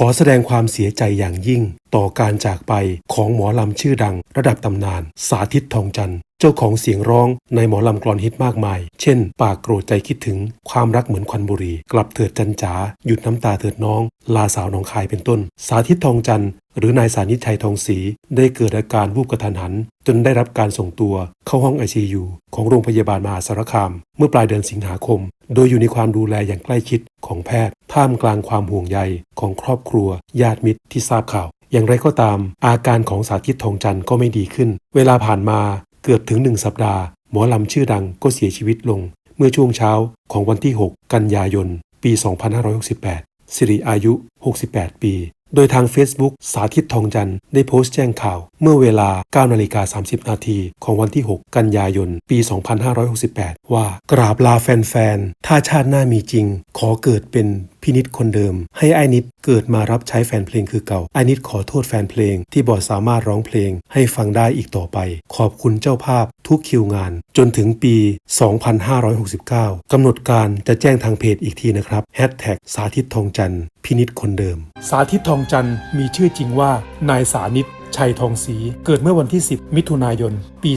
ขอแสดงความเสียใจอย่างยิ่ง ต่อการจากไปของหมอลำชื่อดัง ระดับตำนาน สาธิตทองจันทร์เจ้าของเสียงร้องในหมอลำกรอนฮิตมากมาย เช่น ปากโกรธใจคิดถึง ความรักเหมือนควันบุหรี กลับเถิดจันจ๋า หยุดน้ำตาเถิดน้อง ลาสาวหนองคายเป็นต้น สาธิตทองจันทร์ หรือนายสานิตชัยทองศรีได้เกิดอาการวูบกระทันหัน จนได้รับการส่งตัวเข้าห้อง ICU ของโรงพยาบาลมหาสารคาม เมื่อปลายเดือนสิงหาคม โดยอยู่ในความดูแลอย่างใกล้ชิดของแพทย์ ท่ามกลางความห่วงใยของครอบครัว ญาติมิตรที่ทราบข่าว อย่างไรก็ตาม อาการของสาธิตทองจันทร์ก็ไม่ดีขึ้น เวลาผ่านมาเกือบถึงหนึ่งสัปดาห์ หมอลำชื่อดังก็เสียชีวิตลง เมื่อช่วงเช้าของวันที่ 6 กันยายน ปี 2568สิริอายุ 68 ปี โดยทาง Facebook สาธิตทองจันทร์ได้โพสต์แจ้งข่าว เมื่อเวลา 9 นาฬิกา 30 นาทีของวันที่ 6 กันยายน ปี 2568 ว่ากราบลาแฟนๆ ถ้าชาติหน้ามีจริง ขอเกิดเป็นพินิษคนเดิม ให้ไอ้นิด เกิดมารับใช้แฟนเพลงคือเก่าไอนิดขอโทษแฟนเพลง ที่บอดสามารถร้องเพลง ให้ฟังได้อีกต่อไป ขอบคุณเจ้าภาพ ทุกคิวงาน จนถึงปี 2569 กำหนดการจะแจ้งทางเพจอีกทีนะครับแฮชแท็กสาธิตทองจันทร์พินิษคนเดิม สาธิตทองจันทร์มีชื่อจริงว่านายสานิตชัยทองศรีเกิดเมื่อวันที่ 10 มิถุนายน ปี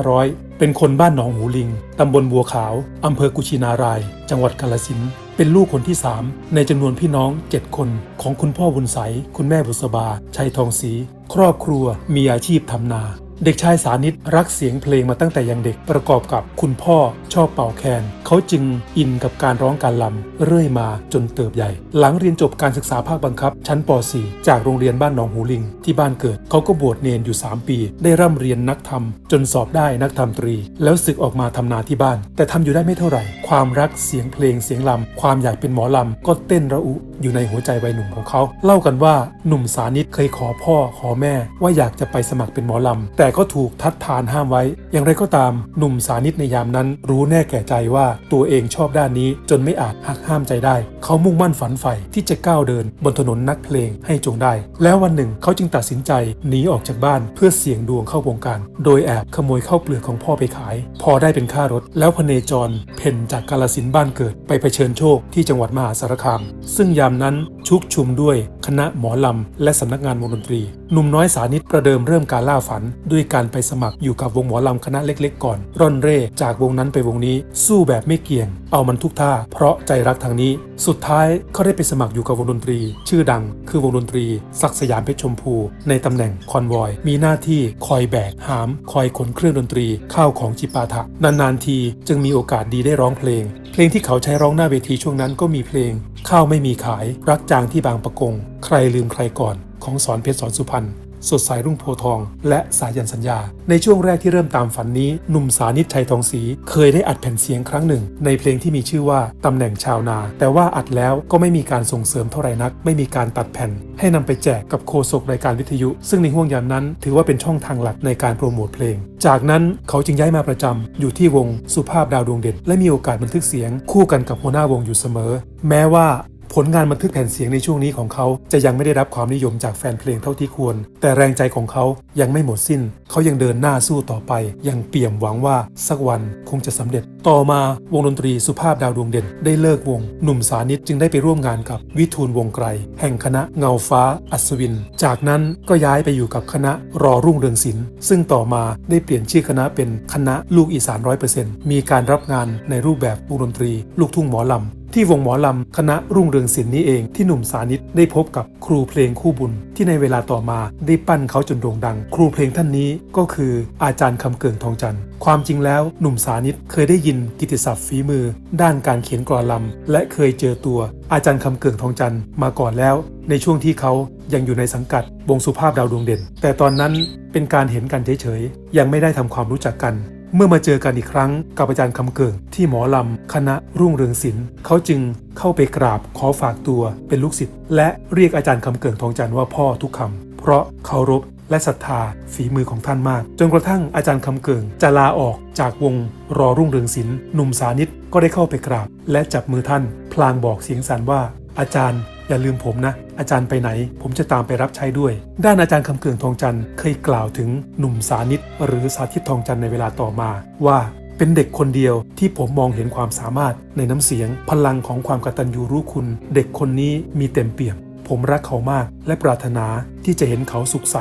2500 เป็นคนบ้านหนองหูลิง ตำบลบัวขาว อำเภอกุชินาราย จังหวัดกาลสิน เป็นลูกคนที่ 3 ในจำนวนพี่น้อง 7 คน ของคุณพ่อบุญใส คุณแม่บุษบา ชัยทองศรี ครอบครัวมีอาชีพทำนา เด็กชายสานิตรักเสียงเพลงมาตั้งแต่ยังเด็กประกอบกับคุณพ่อชอบเป่าแคน เขาจึงอินกับการร้องการลำเรื่อยมาจนเติบใหญ่ หลังเรียนจบการศึกษาภาคบังคับ ชั้นป .4 จากโรงเรียนบ้านหนองหูลิง ที่บ้านเกิด เขาก็บวชเนนอยู่ 3 ปี ได้ร่ำเรียนนักธรรม จนสอบได้นักธรรมตรี แล้วศึกออกมาทำนาที่บ้าน แต่ทำอยู่ได้ไม่เท่าไหร่ ความรักเสียงเพลงเสียงลำความอยากเป็นหมอลำก็เต้นระอุอยู่ในหัวใจวัยหนุ่มของเขา เล่ากันว่าหนุ่มสานิตเคยขอพ่อขอแม่ ว่าอยากจะไปสมัครเป็นหมอลำ แต่ก็ถูกทัดทานห้ามไว้ อย่างไรก็ตามหนุ่มสานิตในยามนั้นรู้แน่แก่ใจว่าตัวเองชอบด้านนี้ จนไม่อาจหักห้ามใจได้ เขามุ่งมั่นฝันใฝ่ที่จะก้าวเดิน บนถนนนักเพลงให้จงได้ แล้ววันหนึ่งเขาจึงตัดสินใจหนีออกจากบ้านเพื่อเสี่ยงดวงเข้าวงการ โดยแอบขโมยข้าวเปลือกของพ่อไปขาย พอได้เป็นค่ารถ แล้วพเนจร เพ่นจากกาลสินบ้านเกิด ไปเผชิญโชคที่จังหวัดมหาสารคาม ซึ่งยามนั้นชุกชุมด้วย ณะหมอลำ และสำนักงานวงดนตรี หนุ่มน้อยสานิตประเดิมเริ่มการล่าฝัน ด้วยการไปสมัครอยู่กับวงหมอลำคณะเล็กๆ ก่อน ร่อนเร่จากวงนั้นไปวงนี้ สู้แบบไม่เกี่ยง เอามันทุกท่า เพราะใจรักทางนี้ สุดท้ายเขาได้ไปสมัครอยู่กับวงดนตรี ชื่อดัง คือวงดนตรีศักสยามเพชรชมพู ในตำแหน่งคอนวอย มีหน้าที่คอยแบกหาม คอยขนเครื่องดนตรี ข้าวของจิปาถะนานๆทีจึงมีโอกาสดีได้ร้องเพลง เพลงที่เขาใช้ร้องหน้าเวทีช่วงนั้นก็มีเพลง ข้าวไม่มีขาย รักจางที่บางประกง ใครลืมใครก่อน ของสอนเพชรสอนสุพรรณ สดใสรุ่งโพทอง และสายันสัญญา ในช่วงแรกที่เริ่มตามฝันนี้หนุ่มสานิตชัยทองศรีเคยได้อัดแผ่นเสียงครั้งหนึ่ง ในเพลงที่มีชื่อว่าตำแหน่งชาวนา แต่ว่าอัดแล้วก็ไม่มีการส่งเสริมเท่าไหร่นัก ไม่มีการตัดแผ่น ให้นำไปแจกกับโฆษกรายการวิทยุ ซึ่งในห่วงยามนั้น ถือว่าเป็นช่องทางหลักในการโปรโมทเพลง จากนั้นเขาจึงย้ายมาประจำอยู่ที่วงสุภาพดาวดวงเด่นและมีโอกาสบันทึกเสียง คู่กันกับหัวหน้าวงอยู่เสมอ แม้ว่า ผลงานบันทึกแผ่นเสียงในช่วงนี้ของเขาจะยังไม่ได้รับความนิยมจากแฟนเพลงเท่าที่ควร แต่แรงใจของเขายังไม่หมดสิ้น เขายังเดินหน้าสู้ต่อไป ยังเปี่ยมหวังว่าสักวันคงจะสำเร็จ ต่อมาวงดนตรีสุภาพดาวดวงเด่น ได้เลิกวง หนุ่มสานิตจึงได้ไปร่วมงานกับวิทูลวงไกรแห่งคณะเงาฟ้า อัศวิน จากนั้นก็ย้ายไปอยู่กับคณะรอรุ่งเรืองศิลป์ซึ่งต่อมาได้เปลี่ยนชื่อคณะเป็นคณะลูกอีสานร้อยเปอร์เซ็นต์มีการรับงานในรูปแบบวงดนตรี ลูกทุ่งหมอลำ ที่วงหมอลำ คณะรุ่งเรืองศิลป์นี้เองที่หนุ่มสานิตได้พบกับครูเพลงคู่บุญ ที่ในเวลาต่อมาได้ปั้นเขาจนโด่งดัง ครูเพลงท่านนี้ก็คืออาจารย์คำเกิงทองจันทร์ความจริงแล้วหนุ่มสานิตเคยได้ยินกิตติศัพท์ฝีมือ ด้านการเขียนกรอนลำและเคยเจอตัว อาจารย์คำเกิงทองจันทร์มาก่อนแล้ว ในช่วงที่เขายังอยู่ในสังกัดวงสุภาพดาวดวงเด่น แต่ตอนนั้นเป็นการเห็นกันเฉยๆยังไม่ได้ทำความรู้จักกัน เมื่อมาเจอกันอีกครั้งกับอาจารย์คำเกิงที่หมอลำ คณะรุ่งเรืองศิลป์เขาจึงเข้าไปกราบขอฝากตัวเป็นลูกศิษย์และเรียกอาจารย์คำเกิงทองจันทร์ว่าพ่อทุกคำเพราะเคารพและศรัทธาฝีมือของท่านมาก จนกระทั่งอาจารย์คำเกิงจะลาออกจากวงรอรุ่งเรืองศิลป์หนุ่มสานิตก็ได้เข้าไปกราบ และจับมือท่าน พลางบอกเสียงสั่นว่าอาจารย์ อย่าลืมผมนะ อาจารย์ไปไหน ผมจะตามไปรับใช้ด้วย ด้านอาจารย์คำเกืองทองจันทร์เคยกล่าวถึงหนุ่มสานิตหรือสาธิตทองจันทร์ในเวลาต่อมา ว่าเป็นเด็กคนเดียวที่ผมมองเห็นความสามารถในน้ำเสียง พลังของความกตัญญูรู้คุณ เด็กคนนี้มีเต็มเปี่ยมผผมรักเขามาก และปรารถนาที่จะเห็นเขาสุขใส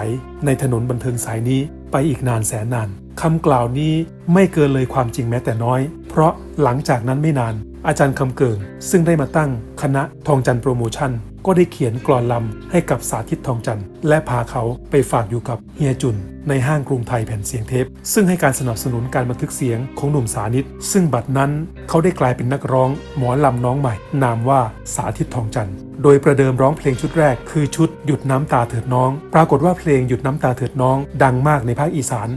ในถนนบันเทิงสายนี้ไปอีกนานแสนนานคำกล่าวนี้ไม่เกินเลยความจริงแม้แต่น้อย เพราะหลังจากนั้นไม่นาน อาจารย์คำเกิง ซึ่งได้มาตั้งคณะทองจันทร์โปรโมชั่น ก็ได้เขียนกลอนลำให้กับสาธิตทองจันทร์และพาเขาไปฝากอยู่กับเฮียจุน ในห้างกรุงไทยแผ่นเสียงเทป ซึ่งให้การสนับสนุนการบันทึกเสียงของหนุ่มสานิต ซึ่งบัดนั้นเขาได้กลายเป็นนักร้องหมอลำน้องใหม่ นามว่าสาธิตทองจันทร์โดยประเดิมร้องเพลงชุดแรกคือชุดหยุดน้ำตาเถิดน้อง ปรากฏว่าเพลงหยุดน้ำตาเถิดน้อง ดังมากในภาคอีสาน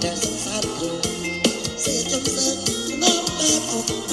แต่สงสารเธอเสียจนเสิร์น้ำตาตกไป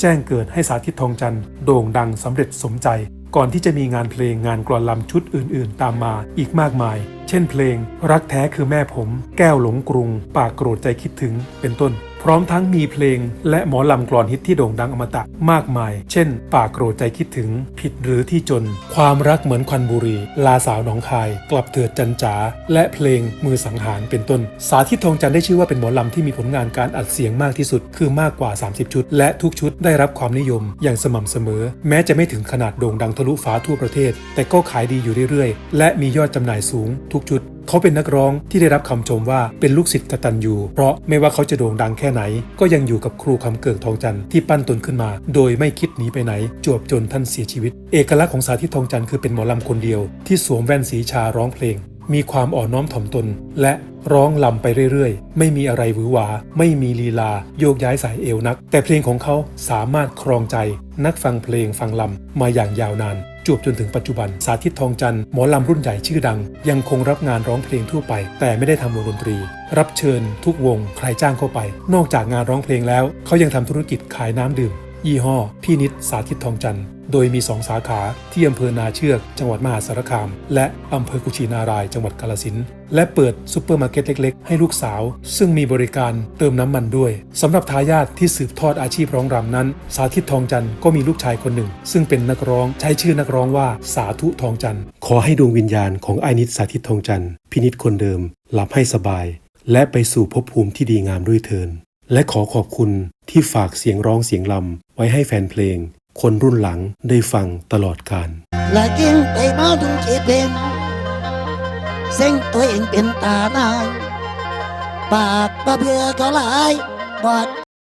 แจ้งเกิดให้สาธิตทองจันทร์โด่งดังสำเร็จสมใจ ก่อนที่จะมีงานเพลงงานกลอนลำชุดอื่น ๆ ตามมาอีกมากมาย เช่นเพลง รักแท้คือแม่ผม แก้วหลงกรุง ปากโกรธใจคิดถึงเป็นต้น พร้อมทั้งมีเพลง และหมอลำกลอนฮิตที่โด่งดังอมตะมากมาย เช่นปากโกรธใจคิดถึง ผิดหรือที่จน ความรักเหมือนควันบุหรี ลาสาวหนองคาย กลับเถิดจันจ๋า และเพลงมือสังหารเป็นต้น สาธิตทองจันได้ชื่อว่าเป็นหมอลำที่มีผลงานการอัดเสียงมากที่สุด คือมากกว่า 30 ชุด และทุกชุดได้รับความนิยม อย่างสม่ำเสมอ แม้จะไม่ถึงขนาดโด่งดังทะลุฟ้าทั่วประเทศ แต่ก็ขายดีอยู่เรื่อยๆ และมียอดจำหน่ายสูงทุกชุด เขาเป็นนักร้องที่ได้รับคำชมว่าเป็นลูกศิษย์กตัญญูเพราะไม่ว่าเขาจะโด่งดังแค่ไหน ก็ยังอยู่กับครูคำเกิงทองจันทร์ที่ปั้นตนขึ้นมา โดยไม่คิดหนีไปไหน จวบจนท่านเสียชีวิต เอกลักษณ์ของสาธิตทองจันทร์คือเป็นหมอลำคนเดียว ที่สวมแว่นสีชาร้องเพลง มีความอ่อนน้อมถ่อมตน และร้องลำไปเรื่อยๆ ไม่มีอะไรหวือหวา ไม่มีลีลา โยกย้ายสายเอวนัก แต่เพลงของเขาสามารถครองใจ นักฟังเพลงฟังลำมาอย่างยาวนาน วบจนถึงปัจจุบัน สาธิตทองจันทร์หมอลำรุ่นใหญ่ชื่อดัง ยังคงรับงานร้องเพลงทั่วไป แต่ไม่ได้ทำวงดนตรี รับเชิญ ทุกวง ใครจ้างเข้าไป นอกจากงานร้องเพลงแล้ว เขายังทำธุรกิจขายน้ำดื่ม ยี่ห้อ พี่นิดสาธิตทองจันทร์ โดยมี 2 สาขาที่อำเภอนาเชือก จังหวัดมหาสารคาม และอำเภอกุชินาราย จังหวัดกาลสินและเปิดซูเปอร์มาร์เก็ตเล็ก ๆ ให้ลูกสาว ซึ่งมีบริการเติมน้ำมันด้วยสำหรับทายาทที่สืบทอดอาชีพร้องรำนั้น สาธิตทองจันทร์ก็มีลูกชายคนหนึ่ง ซึ่งเป็นนักร้องใช้ชื่อนักร้องว่าสาธุทองจันทร์ ขอให้ดวงวิญญาณของไอ้นิดสาธิตทองจันทร์พินิจคนเดิม หลับให้สบาย และไปสู่ภพภูมิที่ดีงามด้วยเทิน และขอขอบคุณที่ฝากเสียงร้องเสียงลำไว้ให้แฟนเพลง คนรุ่นหลังได้ฟังตลอดกาลและกินไปมาถึงเจ็ดเพลงเส้นตัวเองเป็นตานาปากปะเบือก็หลายบอด